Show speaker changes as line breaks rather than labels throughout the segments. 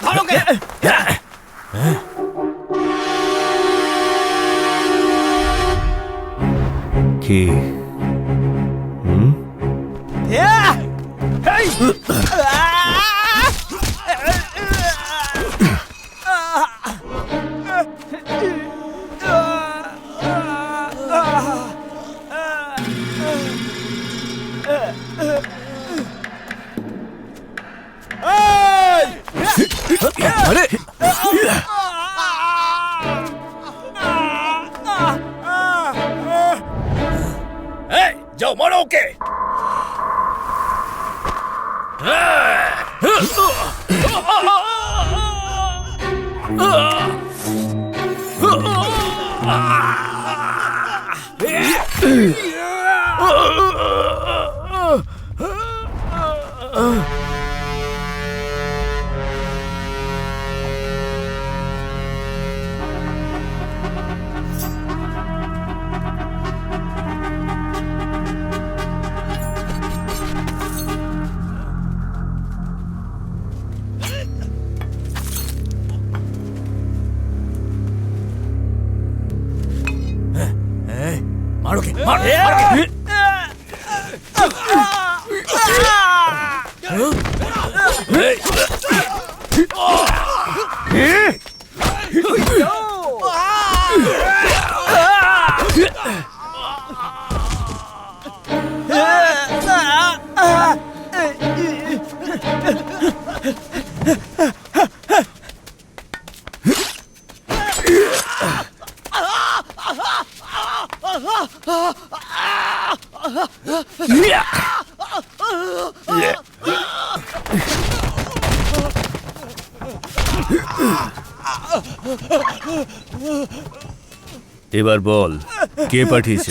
바로 가! কি হুম
আরে
এই যাও মারো ওকে মারো ওকে মার মার ওকে। এই,
এবার বল কে পাঠিয়েছে?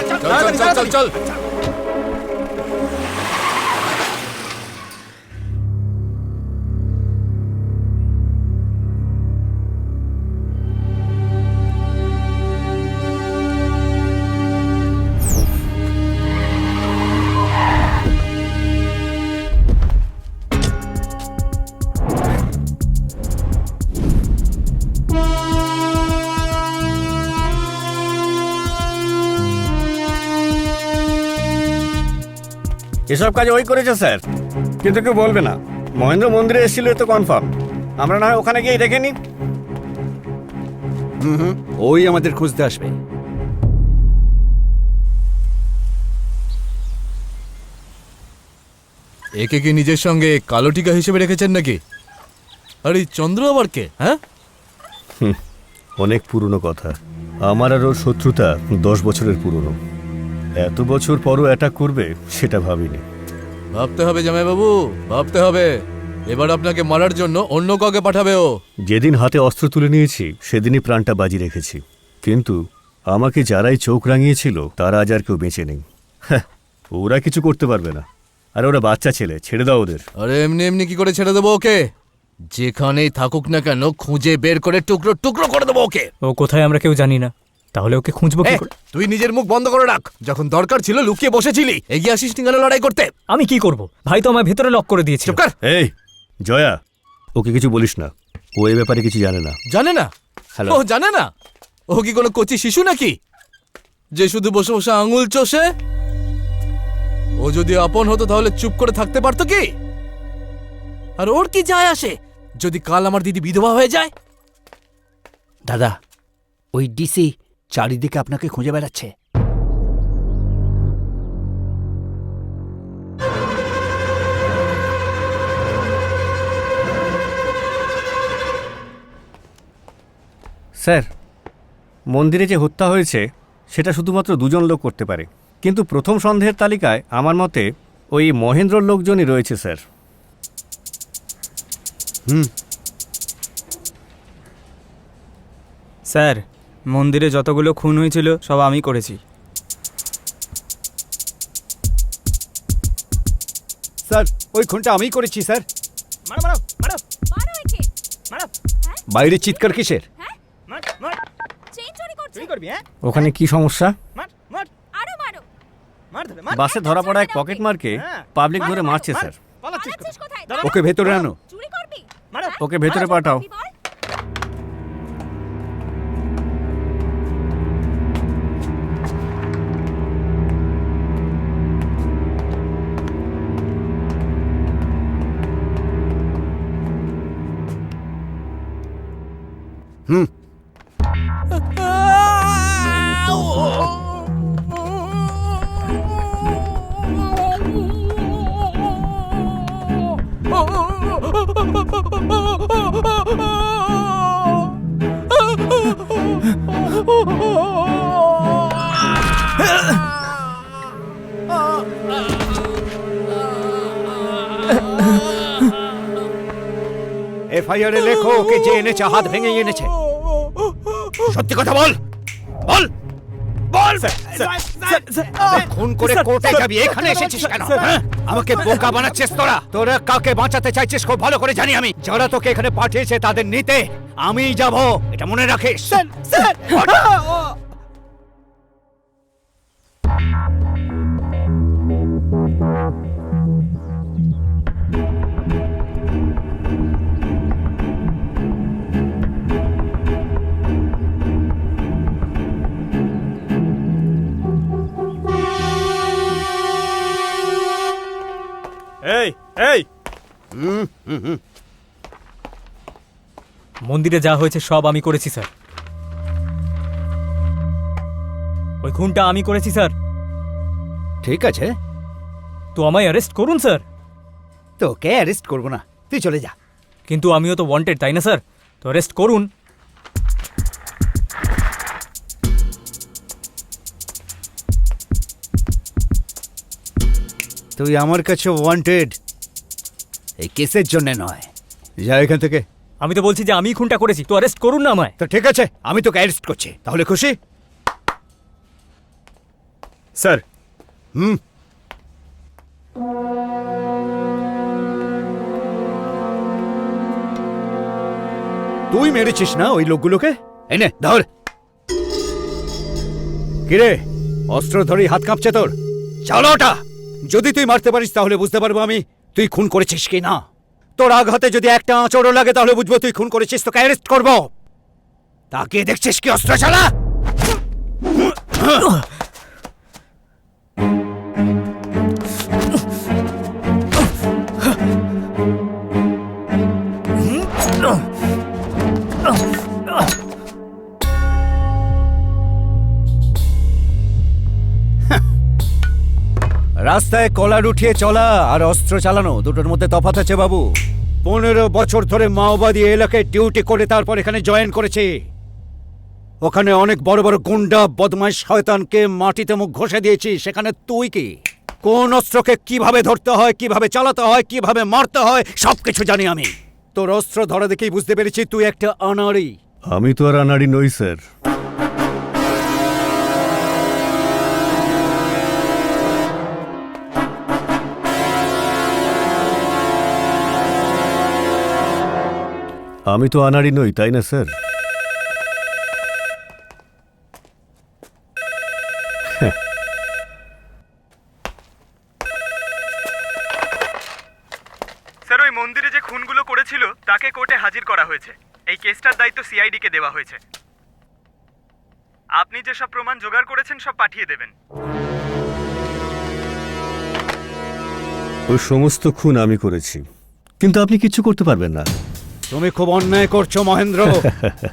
চল চল চল চল
এসব কাজ ওই করেছে স্যার। কিন্তু কেউ বলবে না। মহেন্দ্র মন্দিরে এসেছিল তো কনফার্ম আমরা না হয় ওখানে গিয়ে দেখে নিই।
ওই আমাদের খুঁজতে আসবে।
একে কি নিজের সঙ্গে কালো টিকা হিসেবে রেখেছেন নাকি? আর এই চন্দ্র আবার কে হ্যাঁ?
অনেক পুরনো কথা। আমার আর ওর শত্রুতা দশ বছরের পুরনো। এত বছর পরও অ্যাটাক করবে সেটা ভাবিনি।
ভাবতে হবে জামাইবাবু ভাবতে হবে। এবার আপনাকে মারার জন্য অন্য কাউকে পাঠাবে ও।
যেদিন হাতে অস্ত্র তুলে নিয়েছি সেদিনই প্রাণটা বাজি রেখেছি। কিন্তু আমাকে যারাই চোখ রাঙিয়েছিল তারা আজ আর কেউ বেঁচে নেই। হ্যাঁ, ওরা কিছু করতে পারবে না। আর ওরা বাচ্চা ছেলে ছেড়ে দাও ওদের।
আরে এমনি এমনি কি করে ছেড়ে দেবো ওকে? যেখানেই থাকুক না কেন খুঁজে বের করে টুকরো টুকরো করে দেবো ওকে।
ও কোথায় আমরা কেউ জানি না। তাহলে ওকে খুঁজবো কি করে?
তুই নিজের মুখ বন্ধ করে রাখ। যখন দরকার ছিল লুকিয়ে বসেছিলি এগিয়ে আসিস নি কেন লড়াই করতে?
আমি কি করব? ভাই তো আমার ভেতরে লক করে দিয়েছিল।
চুপ কর।
এই জয়া ওকে কিছু বলিস না। ও এ ব্যাপারে কিছু জানে না।
জানে না?
হ্যালো।
ও জানে না? ও কি কোনো কচি শিশু নাকি? যে শুধু বসে বসে আঙুল চষে? ও যদি আপন হতো তাহলে চুপ করে থাকতে পারতো কি? আর ওর কি যায় আসে? যদি কাল আমার দিদি বিধবা হয়ে যায়?
দাদা ওই ডিসি চারিদিকে আপনাকে খুঁজে বেড়াচ্ছে।
স্যার মন্দিরে যে হত্যা হয়েছে সেটা শুধুমাত্র দুজন লোক করতে পারে। কিন্তু প্রথম সন্দেহের তালিকায় আমার মতে ওই মহেন্দ্রর লোকজনই রয়েছে স্যার। হুম।
স্যার মন্দিরে যতগুলো খুন হয়েছিল সব আমি করেছি।
স্যার ওই খুনটা আমিই করেছি স্যার।
মারো মারো মারো।
মারো একে।
মারো।
বাইরে চিৎকার কিসের?
মার মার।
চেইন চুরি করছে।
চুরি করবি হ্যাঁ?
ওখানে কি সমস্যা?
মার মার।
আরও মারো।
মার ধরে মার।
বাসে ধরা পড়া এক পকেট মারকে
হ্যাঁ।
পাবলিক ধরে মারছে স্যার।
পালাচ্ছিস
পালাচ্ছিস কোথায়?
ওকে ভেতরে আনো।
চুরি করবি?
মারো।
ওকে ভেতরে
মারো।
পাঠাও
করবি বল
এফআইআর লেখো ওকে যে এনেছে হাত ভেঙে এনেছে সত্যি কথা বল বল বল খুন করে কোর্টে যাবি এখানে এসেছিস কেন হ্যাঁ? আমাকে বোকা বানাচ্ছিস তোরা তোরা কাকে বাঁচাতে চাইছিস খুব ভালো করে জানি আমি যারা তোকে এখানে পাঠিয়েছে তাদের নিতে আমি যাব এটা মনে রাখিস
এই!
মন্দিরে যা হয়েছে সব আমি করেছি স্যার। ওই খুনটা আমি করেছি স্যার।
ঠিক আছে।
তো আমায় অ্যারেস্ট করুন স্যার।
তোকে অ্যারেস্ট করব না। তুই চলে যা।
কিন্তু আমিও তো ওয়ান্টেড তাই না স্যার? তো অ্যারেস্ট করুন।
তুই আমার কাছে ওয়ান্টেড এই কেসের জন্য নয়। যা এখান থেকে।
আমি তো বলছি যে আমি খুনটা করেছি তো অ্যারেস্ট করুন না আমায়।
তো ঠিক আছে আমি তোকে অ্যারেস্ট করছি তাহলে খুশি?
স্যার।
হুম। তুই মেরেছিস না ওই লোকগুলোকে? এনে ধর। কিরে অস্ত্র ধরেই হাত কাঁপছে তোর? চলো ওটা যদি তুই মারতে পারিস তাহলে বুঝতে পারব আমি। তুই খুন করেছিস কি না? তোর আঘাতে যদি একটা আঁচড়ও লাগে তাহলে বুঝব তুই খুন করেছিস, তোকে অ্যারেস্ট করব। তাকে দেখছিস কি অস্ত্র চালা রাস্তায় কলার উঠিয়ে চলা আর অস্ত্র চালানো, দুটোর মধ্যে তফাৎ আছে বাবু। পনেরো বছর ধরে মাওবাদী এলাকায় ডিউটি করে তারপর এখানে জয়েন করেছি। ওখানে অনেক বড় বড় গুন্ডা, বদমাইশ, শয়তানকে মাটিতে মুখ ঘষে দিয়েছি, সেখানে তুই কি? কোন অস্ত্রকে কীভাবে ধরতে হয়, কীভাবে চালাতে হয়, কীভাবে মারতে হয়, সবকিছু জানি আমি। তোর অস্ত্র ধরা দেখেই বুঝতে পেরেছি তুই একটা আনাড়ি।
আমি তো আর আনাড়ি নই, স্যার। আমি তো আনাড়ি নই তাই না স্যার?
স্যার ওই মন্দিরে যে খুনগুলো করেছিল তাকে কোর্টে হাজির করা হয়েছে। এই কেসটার দায়িত্ব সিআইডি কে দেওয়া হয়েছে। আপনি যে সব প্রমাণ জোগাড় করেছেন সব পাঠিয়ে দেবেন।
ওই সমস্ত খুন আমি করেছি। কিন্তু আপনি কিচ্ছু করতে পারবেন না।
তুমি খুব অন্যায় করছ মহেন্দ্র।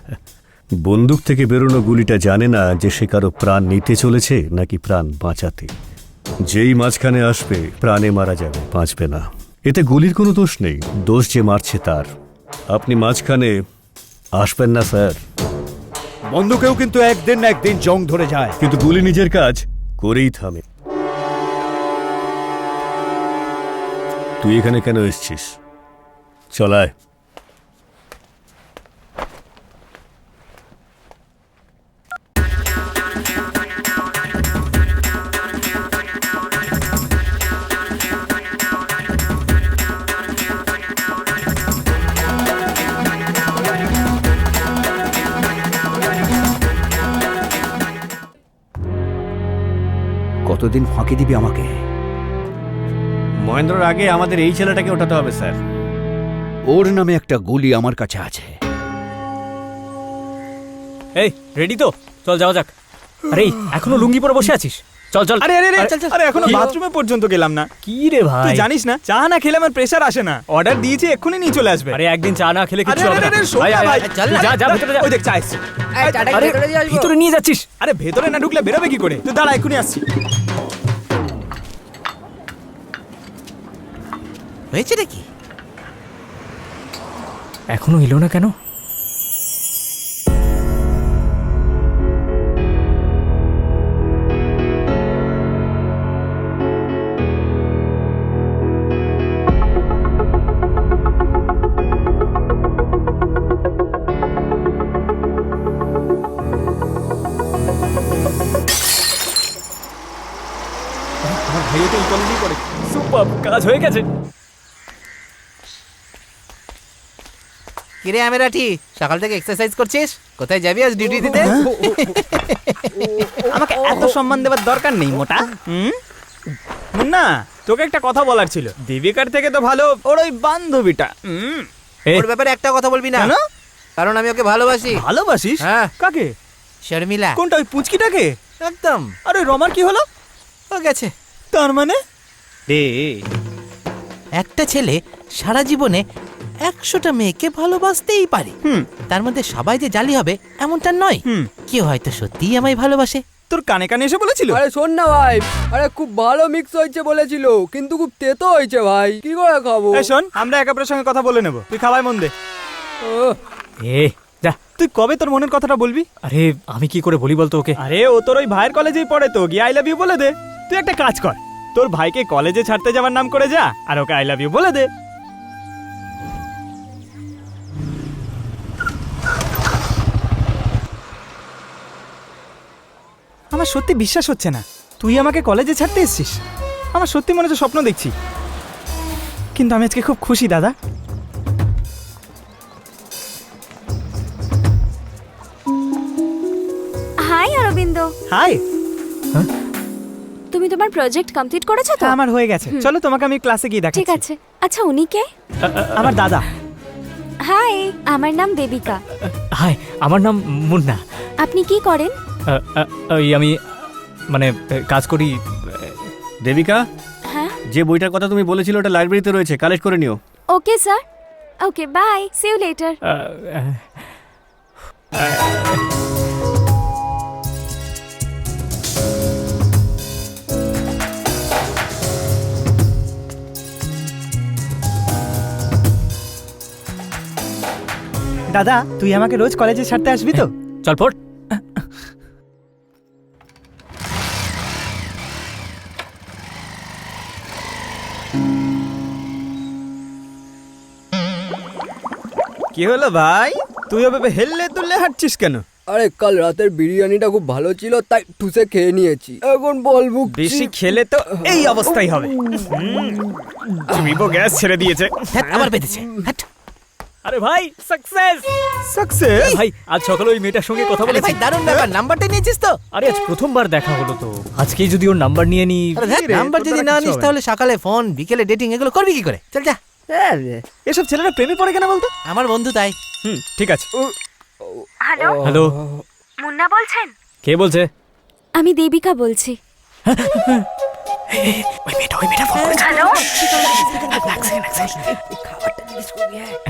বন্দুক থেকে বেরোনো গুলিটা জানে না যে সে কারও প্রাণ নিতে চলেছে নাকি প্রাণ বাঁচাতে। যেই মাঝখানে আসবে প্রাণে মারা যাবে বাঁচবে না। এতে গুলির কোনো দোষ নেই দোষ যে মারছে তার। আপনি মাঝখানে আসবেন না স্যার।
বন্ধুকেও কিন্তু একদিন না একদিন জং ধরে যায়।
কিন্তু গুলি নিজের কাজ করেই থামে। তুই এখানে কেন এসছিস? চলায়
কতদিন ফাঁকি দিবি আমাকে?
মহেন্দ্রর আগে আমাদের এই ছেলেটাকে ওঠাতে হবে স্যার।
ওর নামে একটা গুলি আমার কাছে আছে।
এই রেডি তো? চল যাওয়া যাক। আরে এখনও লুঙ্গি পরে বসে আছিস? চল চল।
আরে আরে আরে
চল চল।
আরে
এখনও?
বাথরুমে পর্যন্ত গেলাম না।
কি রে ভাই?
তুই জানিস না চা না খেলে আমার প্রেসার আসে না। অর্ডার দিয়েছি এক্ষুনি নিয়ে চলে আসবে।
আরে একদিন চা না খেলে কিছু হবে না।
ভাই
আয়, তুই যা যা ভেতরে যা।
ওই দেখ চা এসছে।
আরে ভিতরে নিয়ে যাচ্ছিস।
আরে ভেতরে না ঢুকলে বেরোবে কি করে? তুই দাঁড়া এক্ষুনি আসছি।
হয়েছে নাকি?
এখনও এলো না কেন?
ভাইও তো এই কলেজেই পড়ে।
সুপার কাজ হয়ে গেছে।
কিরে আমেরাটি সকাল থেকে এক্সারসাইজ করছিস? কোথায় যাবি আজ ডিউটি দিতে?
আমাকে এত সম্মান দেওয়ার দরকার নেই মোটা। হুম? না তোকে একটা কথা বলার ছিল। দেবিকার থেকে তো ভালো ওর ওই বান্ধবীটা। হুম?
ওর ব্যাপারে একটা কথা বলবি না? কারণ আমি ওকে ভালোবাসি।
ভালোবাসিস?
হ্যাঁ।
কাকে?
শর্মিলা।
কোনটা ওই পুচকিটাকে?
একদম।
আরে রমার কি হলো?
ও গেছে।
তার মানে?
একটা ছেলে সারা জীবনে একশোটা মেয়েকে ভালোবাসতেই পারে।
হুম।
তার মধ্যে সবাই যে জালি হবে এমনটা নয়।
হুম।
কেউ হয়তো সত্যিই আমায় ভালোবাসে।
তোর কানে কানে এসে বলেছিল?
আরে শোন না ভাই আরে খুব ভালো মিক্স হয়েছে বলেছিল কিন্তু খুব তেতো হয়েছে ভাই কি করে খাব?
এই শোন আমরা একে অপরের সঙ্গে কথা বলে নেব। তুই খাওয়াই মন দে।
ওহ,
এ যা
তুই কবে তোর মনের কথাটা বলবি?
আরে আমি কি করে বলি বলতো ওকে?
আরে ও তোর ওই ভাইয়ের কলেজেই পড়ে তো গিয়ে আই লাভ ইউ বলে দে। তুই একটা কাজ কর তোর ভাইকে কলেজে ছাড়তে যাওয়ার নাম করে যা আর ওকে আই লাভ ইউ বলে দে। আমার সত্যি বিশ্বাস হচ্ছে না। তুই আমাকে কলেজে ছাড়তে এসছিস। আমার সত্যি মনে হচ্ছে স্বপ্ন দেখছি। কিন্তু আমি আজকে খুব খুশি দাদা।
হাই অরবিন্দ।
হাই।
তুমি তোমার প্রজেক্ট কমপ্লিট করেছ তো?
আমার হয়ে গেছে। চলো তোমাকে আমি ক্লাসে গিয়ে
ঠিক আছে। আচ্ছা উনি কে?
আমার দাদা।
হাই আমার নাম দেবিকা।
হাই আমার নাম মুন্না।
আপনি কি করেন?
ওই আমি মানে কাজ করি
দেবিকা?
হ্যাঁ?
যে বইটার কথা তুমি বলেছিলে ওটা লাইব্রেরিতে রয়েছে কালেক্ট করে নিও।
Okay sir. Okay bye see you later.
দাদা তুই আমাকে রোজ কলেজে ছাড়তে আসবি তো?
চল পড়
কি হলো ভাই? তুই ওভাবে হেললে তুললে হাঁটছিস কেন?
আরে কাল রাতের বিরিয়ানিটা খুব ভালো ছিল তাই ঠুসে খেয়ে নিয়েছি। এখন বল ভুগছি।
বেশি খেলে তো এই অবস্থাই হবে। গ্যাস ছেড়ে দিয়েছে।
ধ্যাৎ, আবার বেঁধেছে। হ্যাট।
আরে ভাই সাকসেস
সাকসেস
ভাই আজ সকালে ওই মেয়েটার সঙ্গে কথা বলেছি
ভাই দারুণ ব্যাপার নাম্বারটা নিয়েছিস তো?
আরে আজ প্রথমবার দেখা হলো তো। আজকেই যদি ওর নাম্বার নিয়ে নি।
নাম্বার যদি না নিস তাহলে সকালে ফোন বিকেলে ডেটিং এগুলো করবি কি করে? চল যা।
এসব ছেলেরা প্রেমে পড়ে কেন বলতো?
আমার বন্ধু তাই।
হুম ঠিক আছে।
হ্যালো?
হ্যালো?
মুন্না বলছেন?
কে বলছে?
আমি দেবিকা বলছি। হ্যালো?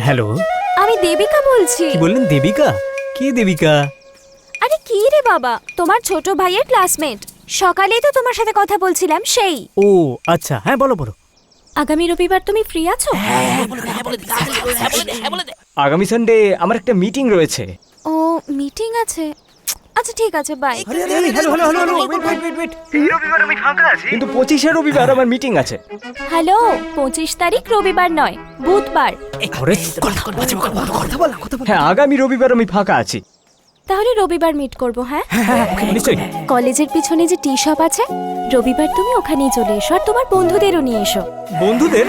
হ্যালো?
আমি দেবিকা বলছি।
কি বললেন দেবিকা? কে দেবিকা?
আরে কি রে বাবা? তোমার ছোট ভাইয়ের ক্লাসমেট সকালেই তো তোমার সাথে কথা বলছিলাম সেই।
ও আচ্ছা হ্যাঁ বলো বলো।
আগামী রবিবার তুমি ফ্রি আছো
আগামী সানডে আমার একটা মিটিং রয়েছে
ও মিটিং আছে আচ্ছা ঠিক আছে bye
hello hello hello hello wait wait wait wait এই রবিবার আমি ফাঁকা আছি কিন্তু পঁচিশে রবিবার আমার মিটিং আছে
হ্যালো পঁচিশ তারিখ রবিবার নয় বুধবার
আরে হ্যাঁ আগামী রবিবার আমি ফাঁকা আছি
তাহলে রবিবার মিট করব হ্যাঁ?
নিশ্চয়ই।
কলেজের পিছনে যে টি শপ আছে রবিবার তুমি ওখানেই চলে এসো আর তোমার বন্ধুদেরও নিয়ে এসো।
বন্ধুদের?